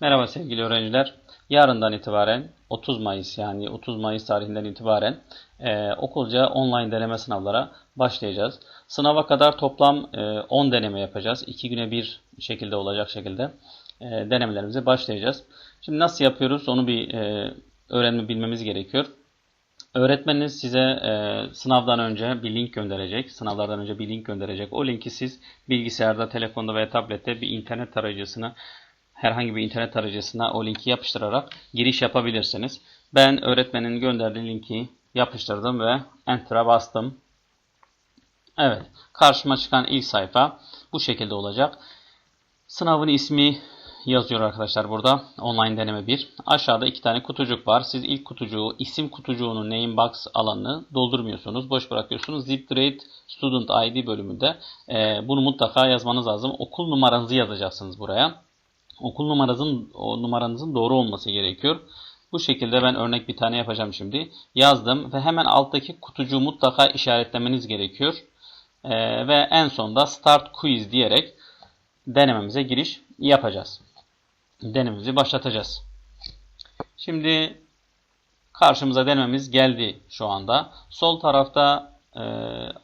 Merhaba sevgili öğrenciler. Yarından itibaren 30 Mayıs yani 30 Mayıs tarihinden itibaren e, okulca online deneme sınavlara başlayacağız. Sınava kadar toplam e, 10 deneme yapacağız. 2 güne bir şekilde olacak şekilde e, denemelerimize başlayacağız. Şimdi nasıl yapıyoruz onu bir e, öğrenme bilmemiz gerekiyor. Öğretmeniniz size e, sınavdan önce bir link gönderecek. Sınavlardan önce bir link gönderecek. O linki siz bilgisayarda, telefonda veya tablette bir internet tarayıcısına herhangi bir internet tarayıcısına o linki yapıştırarak giriş yapabilirsiniz. Ben öğretmenin gönderdiği linki yapıştırdım ve Enter'a bastım. Evet, karşıma çıkan ilk sayfa bu şekilde olacak. Sınavın ismi yazıyor arkadaşlar burada. Online deneme 1. Aşağıda iki tane kutucuk var. Siz ilk kutucuğu, isim kutucuğunun name box alanını doldurmuyorsunuz. Boş bırakıyorsunuz. Zip grade student ID bölümünde e, bunu mutlaka yazmanız lazım. Okul numaranızı yazacaksınız buraya okul numaranızın o numaranızın doğru olması gerekiyor. Bu şekilde ben örnek bir tane yapacağım şimdi. Yazdım ve hemen alttaki kutucuğu mutlaka işaretlemeniz gerekiyor. Ee, ve en sonda Start Quiz diyerek denememize giriş yapacağız. Denememizi başlatacağız. Şimdi karşımıza denememiz geldi şu anda. Sol tarafta e,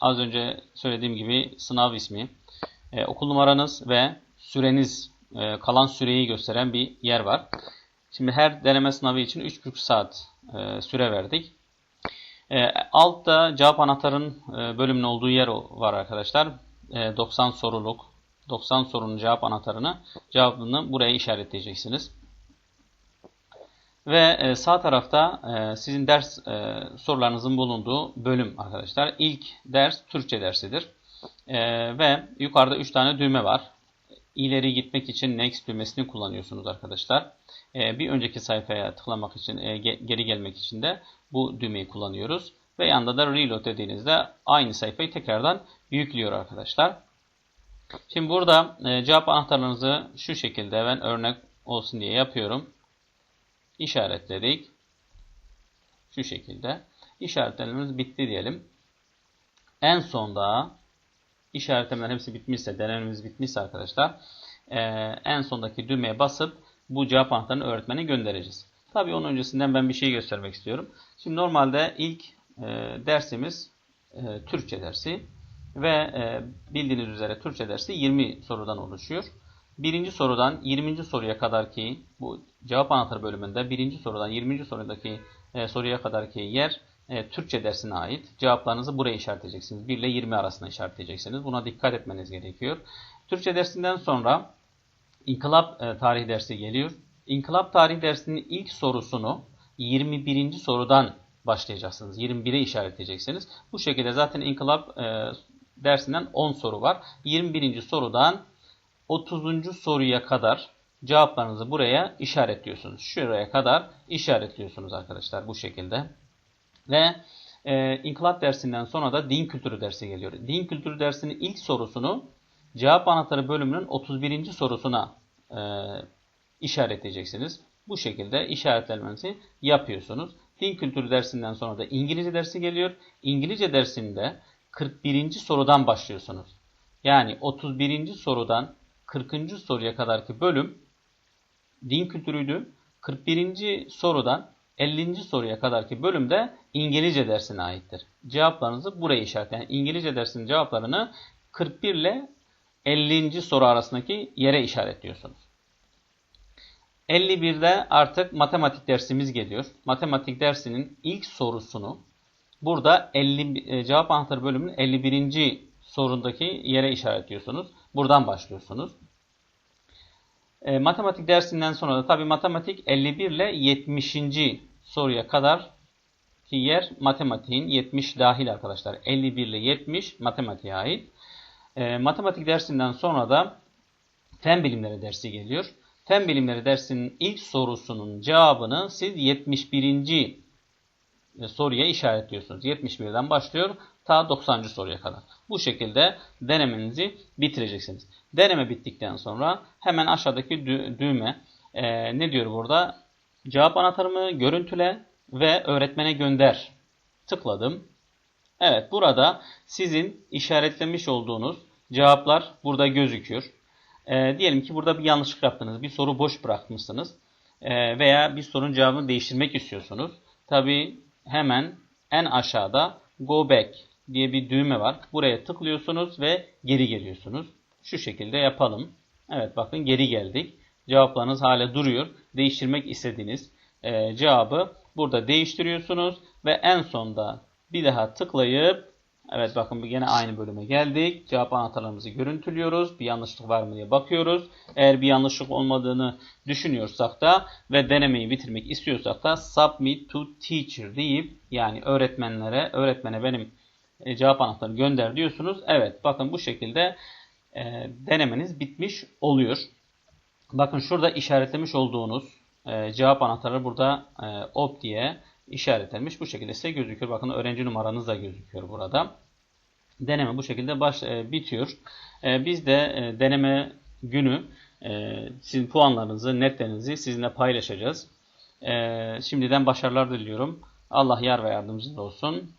az önce söylediğim gibi sınav ismi, e, okul numaranız ve süreniz e, kalan süreyi gösteren bir yer var. Şimdi her deneme sınavı için 3,5 saat e, süre verdik. E, altta cevap anahtarın bölümünün olduğu yer var arkadaşlar. 90 soruluk 90 sorunun cevap anahtarını cevabını buraya işaretleyeceksiniz. Ve sağ tarafta sizin ders sorularınızın bulunduğu bölüm arkadaşlar. İlk ders Türkçe dersidir. Ve yukarıda 3 tane düğme var ileri gitmek için next düğmesini kullanıyorsunuz arkadaşlar. Ee, bir önceki sayfaya tıklamak için, e, geri gelmek için de bu düğmeyi kullanıyoruz. Ve yanında da reload dediğinizde aynı sayfayı tekrardan yüklüyor arkadaşlar. Şimdi burada e, cevap anahtarlarınızı şu şekilde ben örnek olsun diye yapıyorum. İşaretledik. Şu şekilde. İşaretlerimiz bitti diyelim. En sonda işaretlemeler hepsi bitmişse, denememiz bitmişse arkadaşlar e, en sondaki düğmeye basıp bu cevap anahtarını öğretmene göndereceğiz. Tabi onun öncesinden ben bir şey göstermek istiyorum. Şimdi normalde ilk e, dersimiz e, Türkçe dersi ve e, bildiğiniz üzere Türkçe dersi 20 sorudan oluşuyor. Birinci sorudan 20. soruya kadar ki bu cevap anahtarı bölümünde birinci sorudan 20. sorudaki e, soruya kadar ki yer e, Türkçe dersine ait. Cevaplarınızı buraya işaretleyeceksiniz. 1 ile 20 arasında işaretleyeceksiniz. Buna dikkat etmeniz gerekiyor. Türkçe dersinden sonra İnkılap e, tarih dersi geliyor. İnkılap tarih dersinin ilk sorusunu 21. sorudan başlayacaksınız. 21'e işaretleyeceksiniz. Bu şekilde zaten inkılap e, dersinden 10 soru var. 21. sorudan 30. soruya kadar cevaplarınızı buraya işaretliyorsunuz. Şuraya kadar işaretliyorsunuz arkadaşlar bu şekilde. Ve e, inkılap dersinden sonra da din kültürü dersi geliyor. Din kültürü dersinin ilk sorusunu cevap anahtarı bölümünün 31. sorusuna e, işaretleyeceksiniz. Bu şekilde işaretlemenizi yapıyorsunuz. Din kültürü dersinden sonra da İngilizce dersi geliyor. İngilizce dersinde 41. sorudan başlıyorsunuz. Yani 31. sorudan 40. soruya kadarki bölüm din kültürüydü. 41. sorudan 50. soruya kadarki bölümde İngilizce dersine aittir. Cevaplarınızı buraya işaretleyin. Yani İngilizce dersinin cevaplarını 41 ile 50. soru arasındaki yere işaretliyorsunuz. 51'de artık matematik dersimiz geliyor. Matematik dersinin ilk sorusunu burada 50 e, cevap anahtarı bölümünün 51. sorundaki yere işaretliyorsunuz. Buradan başlıyorsunuz. E, matematik dersinden sonra da tabi matematik 51 ile 70. soruya kadar ki yer matematiğin 70 dahil arkadaşlar. 51 ile 70 matematiğe ait. E, matematik dersinden sonra da fen bilimleri dersi geliyor. Fen bilimleri dersinin ilk sorusunun cevabını siz 71. E, soruya işaretliyorsunuz. 71'den başlıyor ta 90. soruya kadar. Bu şekilde denemenizi bitireceksiniz. Deneme bittikten sonra hemen aşağıdaki dü düğme e, ne diyor burada? Cevap anahtarımı görüntüle ve öğretmene gönder. Tıkladım. Evet burada sizin işaretlemiş olduğunuz cevaplar burada gözüküyor. E, diyelim ki burada bir yanlışlık yaptınız. Bir soru boş bırakmışsınız. E, veya bir sorunun cevabını değiştirmek istiyorsunuz. Tabi hemen en aşağıda Go Back diye bir düğme var. Buraya tıklıyorsunuz ve geri geliyorsunuz. Şu şekilde yapalım. Evet bakın geri geldik. Cevaplarınız hala duruyor. Değiştirmek istediğiniz e, cevabı burada değiştiriyorsunuz ve en sonda bir daha tıklayıp Evet bakın yine aynı bölüme geldik. Cevap anahtarlarımızı görüntülüyoruz. Bir yanlışlık var mı diye bakıyoruz. Eğer bir yanlışlık olmadığını düşünüyorsak da ve denemeyi bitirmek istiyorsak da submit to teacher deyip yani öğretmenlere, öğretmene benim e, cevap anahtarını gönder diyorsunuz. Evet bakın bu şekilde e, denemeniz bitmiş oluyor. Bakın şurada işaretlemiş olduğunuz e, cevap anahtarı burada e, op diye işaretlenmiş. Bu şekilde size gözüküyor. Bakın öğrenci numaranız da gözüküyor burada. Deneme bu şekilde baş, e, bitiyor. E, biz de e, deneme günü e, sizin puanlarınızı, netlerinizi sizinle paylaşacağız. E, şimdiden başarılar diliyorum. Allah yar ve yardımcınız olsun.